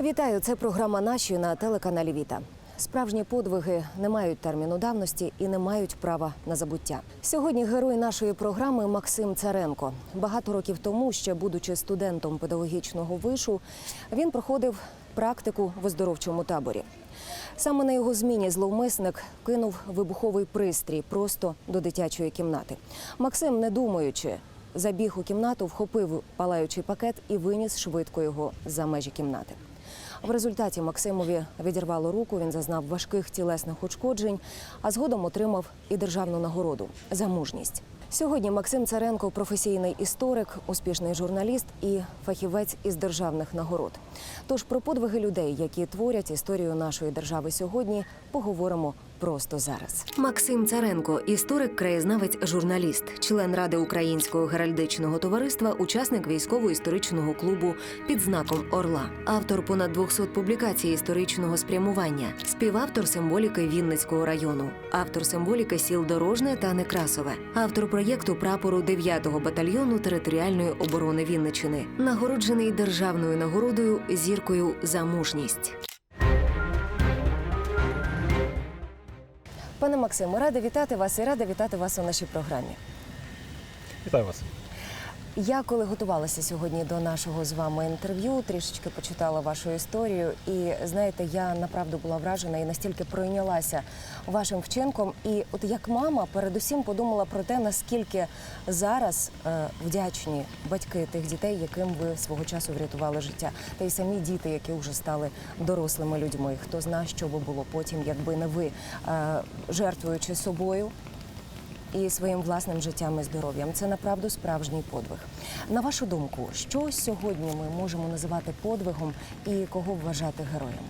Вітаю, це програма Наші на телеканалі Віта. Справжні подвиги не мають терміну давності і не мають права на забуття. Сьогодні герой нашої програми Максим Царенко. Багато років тому, ще будучи студентом педагогічного вишу, він проходив практику в оздоровчому таборі. Саме на його зміні зловмисник кинув вибуховий пристрій просто до дитячої кімнати. Максим, не думаючи, забіг у кімнату, вхопив палаючий пакет і виніс швидко його за межі кімнати. В результаті Максимові відірвало руку. Він зазнав важких тілесних ушкоджень, а згодом отримав і державну нагороду за мужність. Сьогодні Максим Царенко професійний історик, успішний журналіст і фахівець із державних нагород. Тож про подвиги людей, які творять історію нашої держави сьогодні, поговоримо просто зараз. Максим Царенко, історик, краєзнавець, журналіст, член ради Українського геральдичного товариства, учасник військово-історичного клубу під знаком Орла, автор понад 200 публікацій історичного спрямування, співавтор символіки Вінницького району, автор символіки сіл Дорожне та Некрасове, автор проєкту прапору 9-го батальйону територіальної оборони Вінничини, нагороджений державною нагородою зіркою за мужність. Пане Максиму, рада вітати вас і рада вітати вас у нашій програмі. Вітаю вас. Я коли готувалася сьогодні до нашого з вами інтерв'ю, трішечки почитала вашу історію, і знаєте, я направду була вражена і настільки пройнялася вашим вчинком. І от як мама, передусім подумала про те, наскільки зараз е, вдячні батьки тих дітей, яким ви свого часу врятували життя, та й самі діти, які вже стали дорослими людьми. Хто знає, що би було потім, якби не ви е, жертвуючи собою і своїм власним життям і здоров'ям. Це направду справжній подвиг. На вашу думку, що сьогодні ми можемо називати подвигом і кого вважати героями?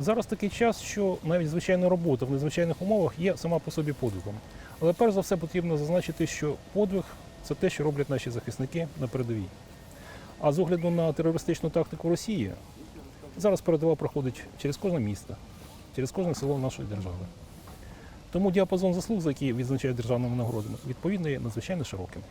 Зараз такий час, що навіть звичайна робота в незвичайних умовах є сама по собі подвигом. Але перш за все потрібно зазначити, що подвиг це те, що роблять наші захисники на передовій. А з огляду на терористичну тактику Росії, зараз передова проходить через кожне місто, через кожне село нашої держави. Тому діапазон заслуг, за які відзначають державними нагородами, відповідно є надзвичайно широким.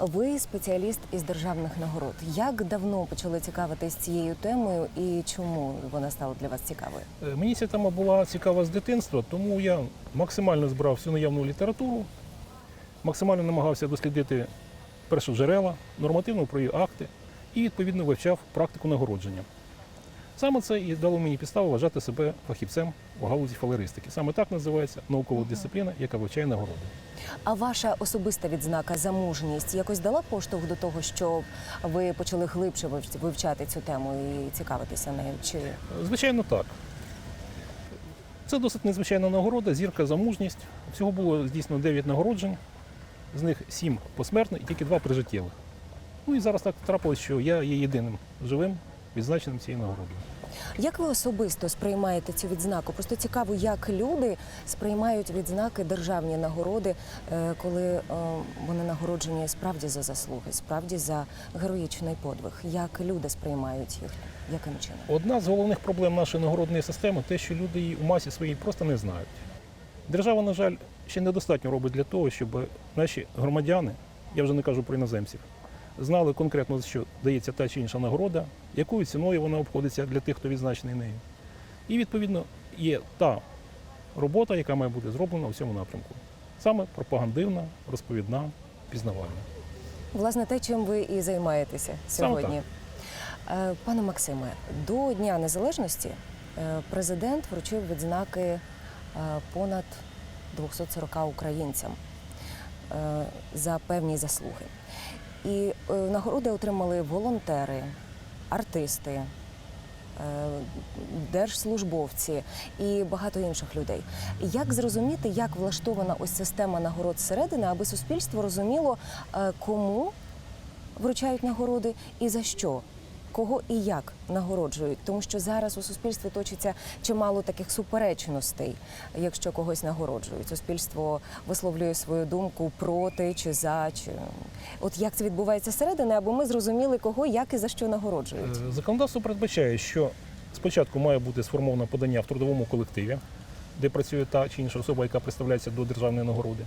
Ви спеціаліст із державних нагород. Як давно почали цікавитись цією темою і чому вона стала для вас цікавою? Е, Мені ця тема була цікава з дитинства, тому я максимально збирав всю наявну літературу, максимально намагався дослідити першоджерела, нормативно-правові акти і відповідно вивчав практику нагородження. Саме це і дало мені підставу вважати себе фахівцем у галузі фалеристики. Саме так називається наукова дисципліна, яка вивчає нагороди. А ваша особиста відзнака за мужність якось дала поштовх до того, щоб ви почали глибше вивчати цю тему і цікавитися нею? Чи Звичайно, так. Це досить незвичайна нагорода, зірка за мужність. Всього було здійснено 9 нагороджень, з них 7 посмертно і тільки 2 прижиттєвих. Ну і зараз так трапилось, що я є єдиним живим відзначеним цією нагородою. Як ви особисто сприймаєте цю відзнаку? Просто цікаво, як люди сприймають відзнаки державні нагороди, е, коли е, вони нагороджені справді за заслуги, справді за героїчний подвиг. Як люди сприймають їх? Яким чином? Одна з головних проблем нашої нагородної системи те, що люди її у масі своїй просто не знають. Держава, на жаль, ще недостатньо робить для того, щоб наші громадяни, я вже не кажу про іноземців, знали конкретно, що дається та чи інша нагорода, якою ціною вона обходиться для тих, хто відзначений нею. І, відповідно, є та робота, яка має бути зроблена у цьому напрямку. Саме пропагандивна, розповідна, пізнавальна. Власне, те, чим ви і займаєтеся сьогодні. Е, Пане Максиме, до Дня Незалежності е, президент вручив відзнаки е, понад 240 українцям за певні заслуги. І е, нагороди отримали волонтери, артисти, е, держслужбовці і багато інших людей. Як зрозуміти, як влаштована ось система нагород зсередини, аби суспільство розуміло, е, кому вручають нагороди і за що? Кого і як нагороджують, тому що зараз у суспільстві точиться чимало таких суперечностей, якщо когось нагороджують. Суспільство висловлює свою думку проти чи за, чи от як це відбувається зсередини, аби ми зрозуміли, кого, як і за що нагороджують. Е, Законодавство передбачає, що спочатку має бути сформовано подання в трудовому колективі, де працює та чи інша особа, яка представляється до державної нагороди.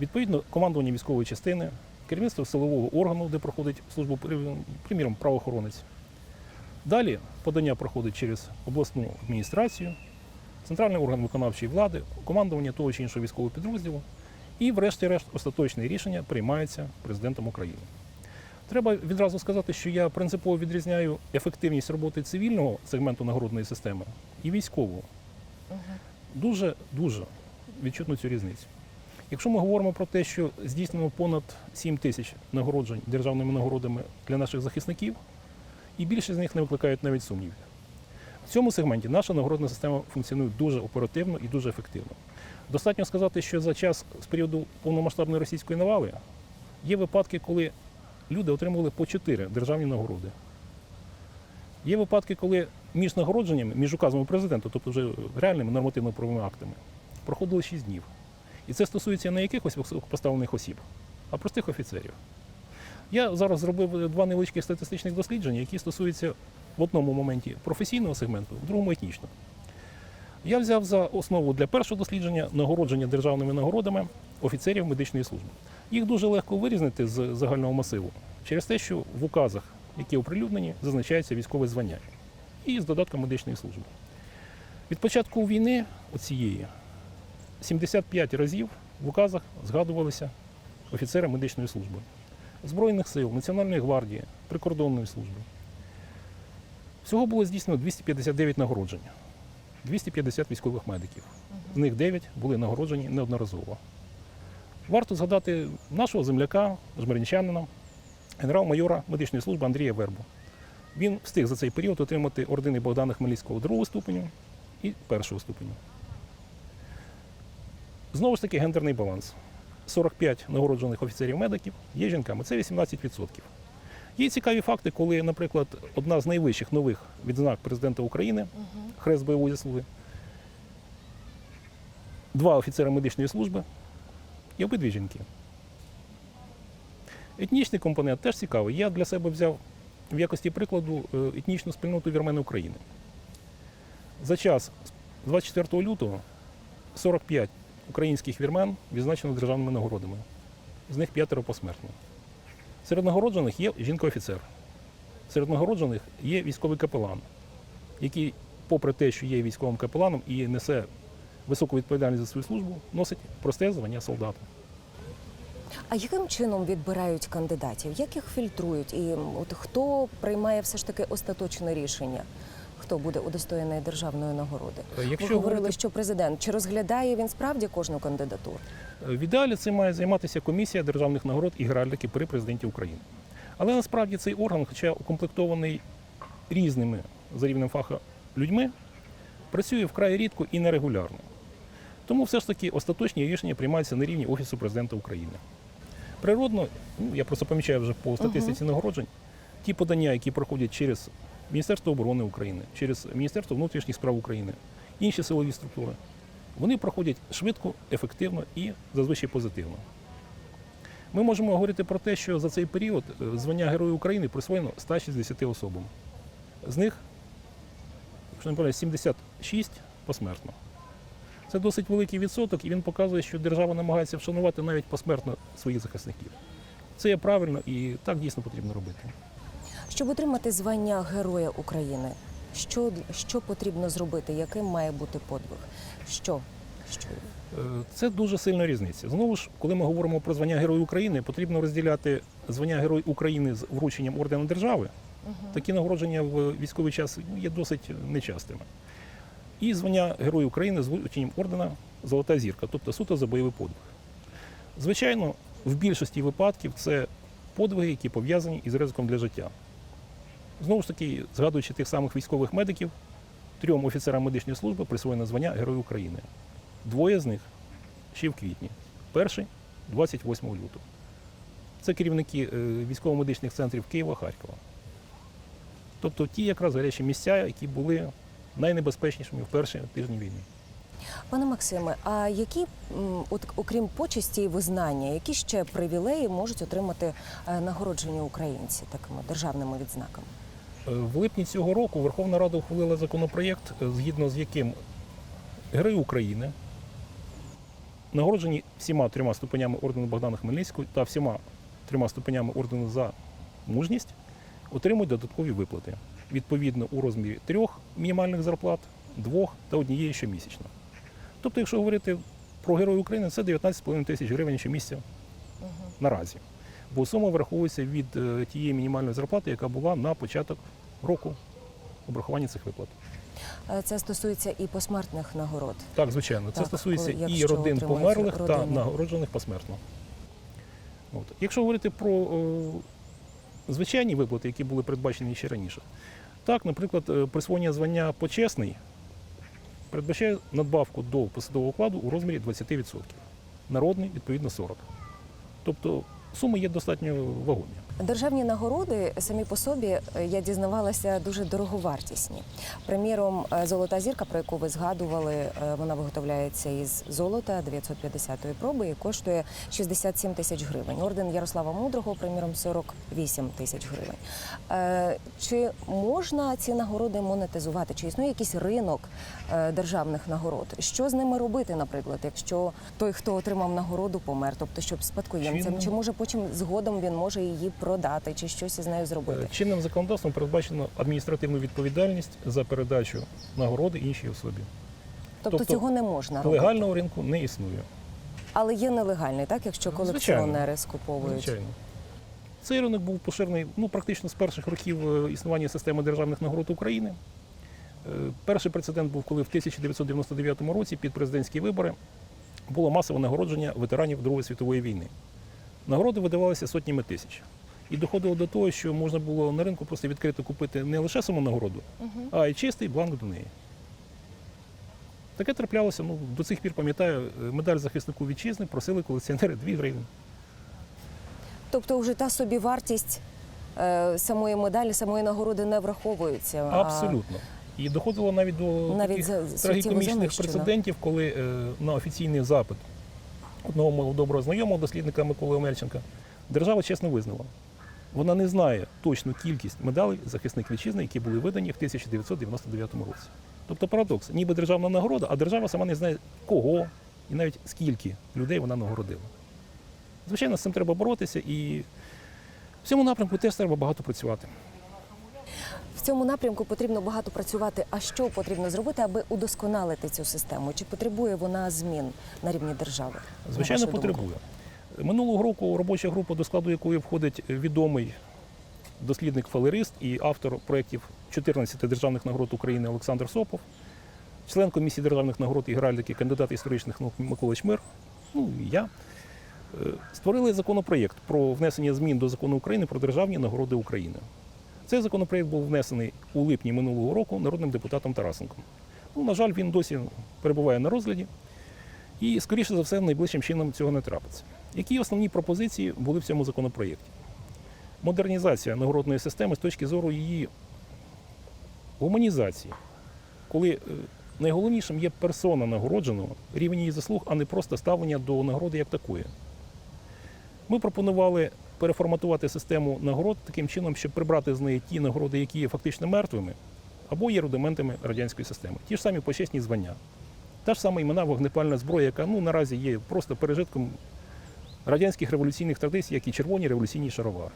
Відповідно, командування військової частини, керівництво силового органу, де проходить службу, приміром, правоохоронець. Далі подання проходить через обласну адміністрацію, центральний орган виконавчої влади, командування того чи іншого військового підрозділу. І, врешті-решт, остаточне рішення приймається президентом України. Треба відразу сказати, що я принципово відрізняю ефективність роботи цивільного сегменту нагородної системи і військового. Дуже дуже відчутно цю різницю. Якщо ми говоримо про те, що здійснено понад 7 тисяч нагороджень державними нагородами для наших захисників, і більшість з них не викликають навіть сумнівів. В цьому сегменті наша нагородна система функціонує дуже оперативно і дуже ефективно. Достатньо сказати, що за час з періоду повномасштабної російської навали є випадки, коли люди отримували по 4 державні нагороди. Є випадки, коли між нагородженнями, між указами президента, тобто вже реальними нормативно-правовими актами, проходило 6 днів. І це стосується не якихось високопоставлених осіб, а простих офіцерів. Я зараз зробив два невеличких статистичних дослідження, які стосуються в одному моменті професійного сегменту, в другому етнічного. Я взяв за основу для першого дослідження нагородження державними нагородами офіцерів медичної служби. Їх дуже легко вирізнити з загального масиву через те, що в указах, які оприлюднені, зазначається військове звання і з додатком медичної служби. Від початку війни оцієї 75 разів в указах згадувалися офіцери медичної служби. Збройних сил, Національної гвардії, прикордонної служби. Всього було здійснено 259 нагороджень, 250 військових медиків. З них 9 були нагороджені неодноразово. Варто згадати нашого земляка, жмеринчанина, генерал-майора медичної служби Андрія Вербу. Він встиг за цей період отримати ордени Богдана Хмельницького другого ступеню і першого ступеню. Знову ж таки, гендерний баланс. 45 нагороджених офіцерів-медиків є жінками, це 18%. Є цікаві факти, коли, наприклад, одна з найвищих нових відзнак президента України, хрест бойової заслуги, два офіцери медичної служби і обидві жінки. Етнічний компонент теж цікавий. Я для себе взяв в якості прикладу е, етнічну спільноту вірмен України. За час з 24 лютого 45 українських вірмен відзначено державними нагородами. З них п'ятеро посмертно. Серед нагороджених є жінка-офіцер. Серед нагороджених є військовий капелан, який, попри те, що є військовим капеланом і несе високу відповідальність за свою службу, носить просте звання солдата. А яким чином відбирають кандидатів? Як їх фільтрують? І от хто приймає все ж таки остаточне рішення? Хто буде удостоєний державної нагороди? Е, Якщо Ви говорили, говорити- що президент чи розглядає він справді кожну кандидатуру? В ідеалі цим має займатися комісія державних нагород і геральдики при президенті України. Але насправді цей орган, хоча укомплектований різними за рівнем фаха людьми, працює вкрай рідко і нерегулярно. Тому все ж таки остаточні рішення приймаються на рівні Офісу президента України. Природно, ну, я просто помічаю вже по статистиці нагороджень, ті подання, які проходять через Міністерство оборони України, через Міністерство внутрішніх справ України, інші силові структури, вони проходять швидко, ефективно і зазвичай позитивно. Ми можемо говорити про те, що за цей період е, звання Герою України присвоєно 160 особам. З них, якщо не помиляюсь, 76 посмертно. Це досить великий відсоток, і він показує, що держава намагається вшанувати навіть посмертно своїх захисників. Це є правильно і так дійсно потрібно робити. Щоб отримати звання Героя України, що, що потрібно зробити? Яким має бути подвиг? Що? що? Е, Це дуже сильна різниця. Знову ж, коли ми говоримо про звання Герой України, потрібно розділяти звання Герой України з врученням ордена держави. Такі нагородження в військовий час є досить нечастими. І звання Герой України з врученням ордена Золота зірка, тобто суто за бойовий подвиг. Звичайно, в більшості випадків це подвиги, які пов'язані із ризиком для життя. Знову ж таки, згадуючи тих самих військових медиків, трьом офіцерам медичної служби присвоєно звання Герой України. Двоє з них ще в квітні, перший 28 лютого. Це керівники е, військово-медичних центрів Києва, Харкова. Тобто ті якраз гарячі місця, які були найнебезпечнішими в перші тижні війни. Пане Максиме, а які, от окрім почесті і визнання, які ще привілеї можуть отримати е, нагороджені українці такими державними відзнаками? Е, В липні цього року Верховна Рада ухвалила законопроєкт, е, згідно з яким Герої України, нагороджені всіма трьома ступенями ордену Богдана Хмельницького та всіма трьома ступенями ордену за мужність, отримують додаткові виплати. відповідно у розмірі трьох мінімальних зарплат, двох та однієї щомісячно. Тобто, якщо говорити про Героїв України, це 19,5 тисяч гривень щомісяця наразі. Бо сума враховується від е, тієї мінімальної зарплати, яка була на початок року обрахування цих виплат. Е, Це стосується і посмертних нагород. Так, звичайно, це Так, стосується і родин померлих та нагороджених посмертно. От. Якщо говорити про е, звичайні виплати, які були передбачені ще раніше, так, наприклад, е, присвоєння звання почесний передбачає надбавку до посадового окладу у розмірі 20%. Народний, відповідно, 40%. Тобто суми є достатньо вагомі. Державні нагороди самі по собі е, я дізнавалася дуже дороговартісні. Приміром, е, золота зірка, про яку ви згадували, е, вона виготовляється із золота 950-ї проби і коштує 67 тисяч гривень. Орден Ярослава Мудрого, приміром, 48 тисяч гривень. Чи можна ці нагороди монетизувати? Чи існує якийсь ринок державних нагород? Що з ними робити, наприклад, якщо той, хто отримав нагороду, помер, тобто щоб спадкоємцям, чи може потім згодом він може її продати, чи щось із нею зробити? Е, Чинним законодавством передбачено адміністративну відповідальність за передачу нагороди іншій особі. Тобто, тобто цього не можна робити. Легального ринку не існує. Але є нелегальний, так, якщо колекціонери скуповують. Звичайно. Цей ринок був поширений ну, практично з перших років е, існування системи державних нагород України. Е, Перший прецедент був, коли в 1999 році під президентські вибори було масове нагородження ветеранів Другої світової війни. Нагороди видавалися сотнями тисяч. І доходило до того, що можна було на ринку просто відкрито купити не лише саму нагороду, а й чистий бланк до неї. Таке траплялося, ну, до цих пір пам'ятаю, е, медаль захиснику вітчизни просили колекціонери 2 гривні. Тобто, вже та собі вартість е, самої медалі, самої нагороди не враховується. а- Абсолютно. І доходило навіть до Навіть таких трагікомічних прецедентів, коли е, на офіційний запит одного мого доброго знайомого дослідника Миколи Омельченка держава чесно визнала. Вона не знає точну кількість медалей захисник вітчизни, які були видані в 1999 році. Тобто парадокс, ніби державна нагорода, а держава сама не знає кого і навіть скільки людей вона нагородила. Звичайно, з цим треба боротися і в цьому напрямку теж треба багато працювати. В цьому напрямку потрібно багато працювати. А що потрібно зробити, аби удосконалити цю систему? Чи потребує вона змін на рівні держави? Звичайно, вашу думку? Потребує. Минулого року робоча група, до складу якої входить відомий дослідник-фалерист і автор проєктів 14 державних нагород України Олександр Сопов, член комісії державних нагород і геральдики, кандидат історичних наук Микола Чмир, ну і я. е, Створили законопроєкт про внесення змін до закону України про державні нагороди України. Цей законопроєкт був внесений у липні минулого року народним депутатом Тарасенком. Ну, на жаль, він досі перебуває на розгляді. І, скоріше за все, найближчим чином цього не трапиться. Які основні пропозиції були в цьому законопроєкті? Модернізація нагородної системи з точки зору її гуманізації, коли е, найголовнішим є персона нагородженого, рівень її заслуг, а не просто ставлення до нагороди як такої. Ми пропонували переформатувати систему нагород таким чином, щоб прибрати з неї ті нагороди, які є фактично мертвими, або є рудиментами радянської системи. Ті ж самі почесні звання. Та ж сама імена вогнепальна зброя, яка ну, наразі є просто пережитком радянських революційних традицій, як і червоні революційні шаровари.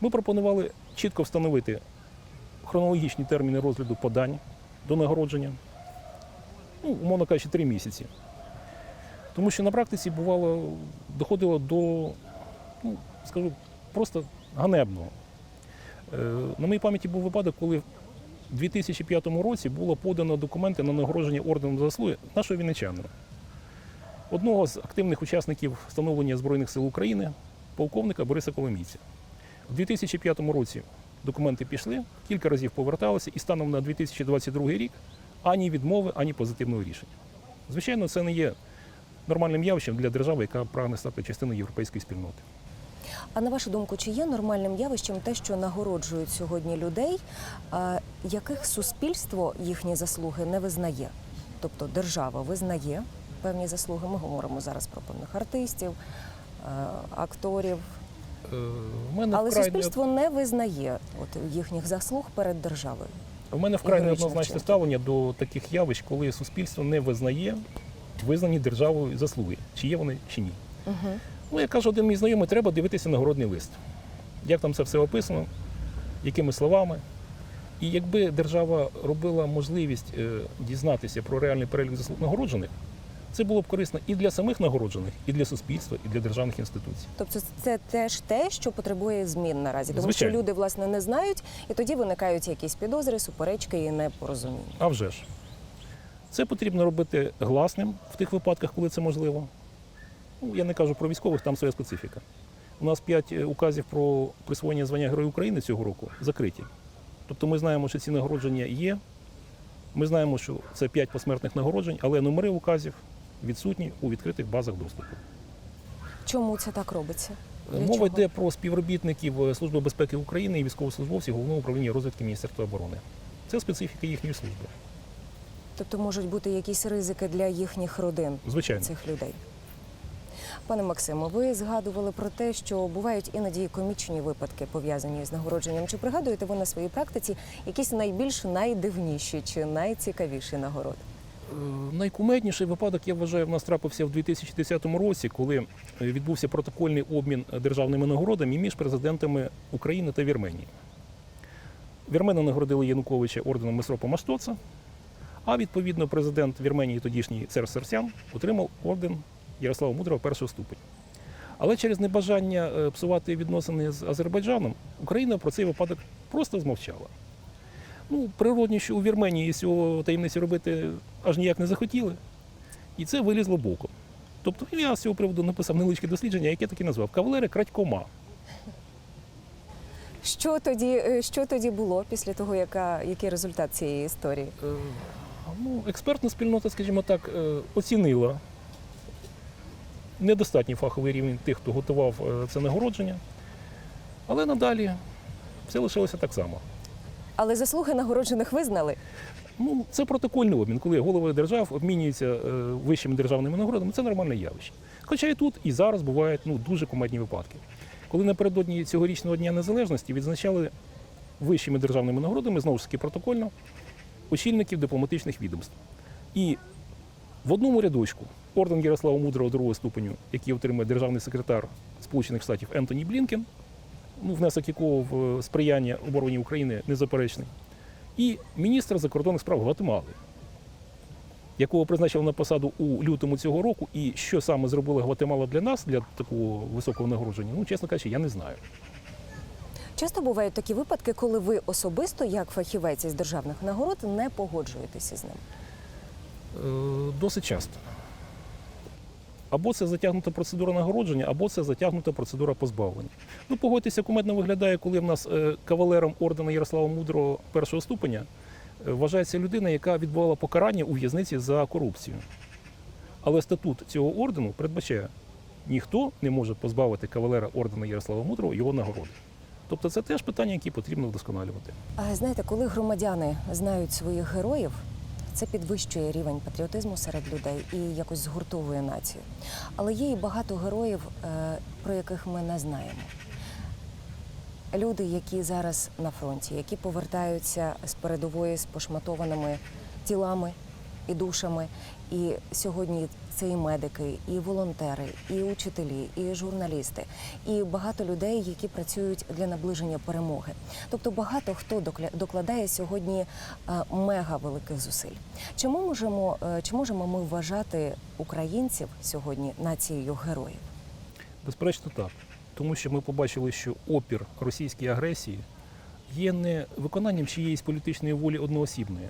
Ми пропонували чітко встановити хронологічні терміни розгляду подань до нагородження, ну, умовно кажучи, три місяці. Тому що на практиці бувало, доходило до, ну, скажу, просто ганебного. Е, На моїй пам'яті був випадок, коли у 2005 році було подано документи на нагородження орденом заслуги нашого вінничанина. Одного з активних учасників встановлення Збройних сил України, полковника Бориса Коломійця. У 2005 році документи пішли, кілька разів поверталися, і станом на 2022 рік ані відмови, ані позитивного рішення. Звичайно, це не є нормальним явищем для держави, яка прагне стати частиною європейської спільноти. А на вашу думку, чи є нормальним явищем те, що нагороджують сьогодні людей, яких суспільство їхні заслуги не визнає? Тобто держава визнає певні заслуги. Ми говоримо зараз про певних артистів, е, акторів, Е, мене але вкрай суспільство не визнає от їхніх заслуг перед державою. У мене вкрай неоднозначне ставлення до таких явищ, коли суспільство не визнає визнані державою заслуги, чи є вони, чи ні. Угу. Ну, як каже один мій знайомий, треба дивитися нагородний лист. Як там це все описано, якими словами. І якби держава робила можливість е, дізнатися про реальний перелік заслуг нагороджених, це було б корисно і для самих нагороджених, і для суспільства, і для державних інституцій. Тобто це теж те, що потребує змін наразі, тому Звичайно. що люди власне не знають, і тоді виникають якісь підозри, суперечки і непорозуміння. А вже ж. Це потрібно робити гласним в тих випадках, коли це можливо. Ну, я не кажу про військових, там своя специфіка. У нас п'ять е, указів про присвоєння звання Героя України цього року закриті. Тобто ми знаємо, що ці нагородження є. Ми знаємо, що це п'ять посмертних нагороджень, але номери указів відсутні у відкритих базах доступу. Чому це так робиться? Для Мова чого? йде про співробітників е, Служби безпеки України і військовослужбовців Головного управління розвідки Міністерства оборони. Це специфіка їхньої служби. Тобто можуть бути якісь ризики для їхніх родин Звичайно. цих людей. Пане Максимо, ви згадували про те, що бувають іноді комічні випадки пов'язані з нагородженням. Чи пригадуєте ви на своїй практиці якісь найбільш найдивніші чи найцікавіші нагороди? Е, Найкумедніший випадок, я вважаю, в нас трапився в 2010 році, коли е, відбувся протокольний обмін державними нагородами між президентами України та Вірменії. Вірмени нагородили Януковича орденом Месропа Маштоца, а відповідно президент Вірменії, тодішній Серж Серсян, отримав орден Ярослава Мудрого першого ступеня. Але через небажання е, псувати відносини з Азербайджаном Україна про цей випадок просто змовчала. Ну, природні, що у Вірменії з цього таємниці робити аж ніяк не захотіли. І це вилізло боком. Тобто я з цього приводу написав невеличке дослідження, яке так і назвав Кавалери крадькома. Що тоді, е, що тоді було після того, яка, який результат цієї історії? Е, Ну, експертна спільнота, скажімо так, е, оцінила недостатній фаховий рівень тих, хто готував це нагородження. Але надалі все лишилося так само. Але заслуги нагороджених визнали. Ну, це протокольний обмін, коли голови держав обмінюються е, вищими державними нагородами. Це нормальне явище. Хоча і тут, і зараз бувають ну, дуже кумедні випадки. Коли напередодні цьогорічного Дня Незалежності відзначали вищими державними нагородами, знову ж таки протокольно, очільників дипломатичних відомств. І в одному рядочку орден Ярослава Мудрого другого ступеню, який отримує державний секретар Сполучених Штатів Ентоні Блінкен, ну, внесок якого в сприяння обороні України незаперечний і міністр закордонних справ Гватемали, якого призначили на посаду у лютому цього року, і що саме зробила Гватемала для нас, для такого високого нагородження, ну, чесно кажучи, я не знаю. Часто бувають такі випадки, коли ви особисто, як фахівець із державних нагород, не погоджуєтеся з ним. Е, Досить часто. Або це затягнута процедура нагородження, або це затягнута процедура позбавлення. Ну, погодьтеся, кумедно виглядає, коли в нас е, кавалером ордена Ярослава Мудрого першого ступеня е, вважається людина, яка відбувала покарання у в'язниці за корупцію. Але статут цього ордену передбачає, ніхто не може позбавити кавалера ордена Ярослава Мудрого його нагороди. Тобто це теж питання, які потрібно вдосконалювати. А знаєте, коли громадяни знають своїх героїв, це підвищує рівень патріотизму серед людей і якось згуртовує націю. Але є і багато героїв, е, про яких ми не знаємо. Люди, які зараз на фронті, які повертаються з передової з пошматованими тілами і душами. І сьогодні це і медики, і волонтери, і учителі, і журналісти, і багато людей, які працюють для наближення перемоги. Тобто багато хто докладає сьогодні е, мега великих зусиль. Чи можемо, е, чи можемо ми вважати українців сьогодні нацією героїв? Безперечно, так. Тому що ми побачили, що опір російській агресії є не виконанням чиєїсь політичної волі одноосібної.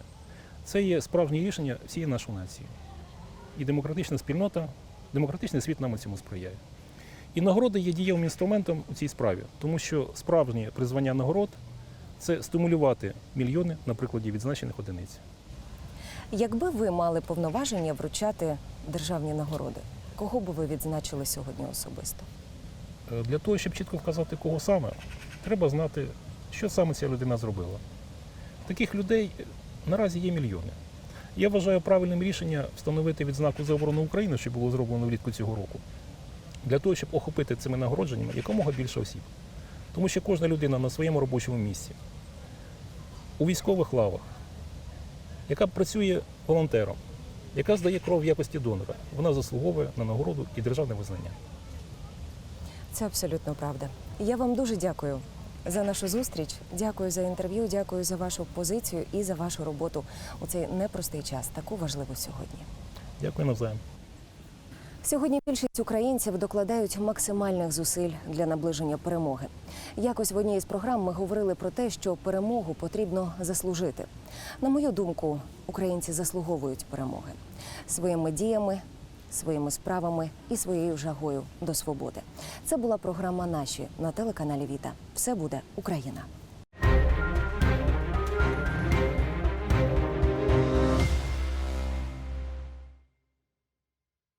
Це є справжнє рішення всієї нашої нації. І демократична спільнота, демократичний світ нам у цьому сприяє. І нагороди є дієвим інструментом у цій справі, тому що справжнє призвання нагород це стимулювати мільйони на прикладі відзначених одиниць. Якби ви мали повноваження вручати державні нагороди, кого би ви відзначили сьогодні особисто? Е, Для того, щоб чітко вказати, кого саме, треба знати, що саме ця людина зробила. Таких людей е, наразі є мільйони. Я вважаю правильним рішення встановити відзнаку за оборону України, що було зроблено влітку цього року, для того, щоб охопити цими нагородженнями якомога більше осіб. Тому що кожна людина на своєму робочому місці, у військових лавах, яка працює волонтером, яка здає кров в якості донора, вона заслуговує на нагороду і державне визнання. Це абсолютно правда. Я вам дуже дякую. За нашу зустріч. Дякую за інтерв'ю. Дякую за вашу позицію і за вашу роботу у цей непростий час, таку важливу сьогодні. Дякую навзаєм. Сьогодні більшість українців докладають максимальних зусиль для наближення перемоги. Якось в одній із програм ми говорили про те, що перемогу потрібно заслужити. На мою думку, українці заслуговують перемоги своїми діями, своїми справами і своєю жагою до свободи. Це була програма Наші на телеканалі Віта. Все буде Україна.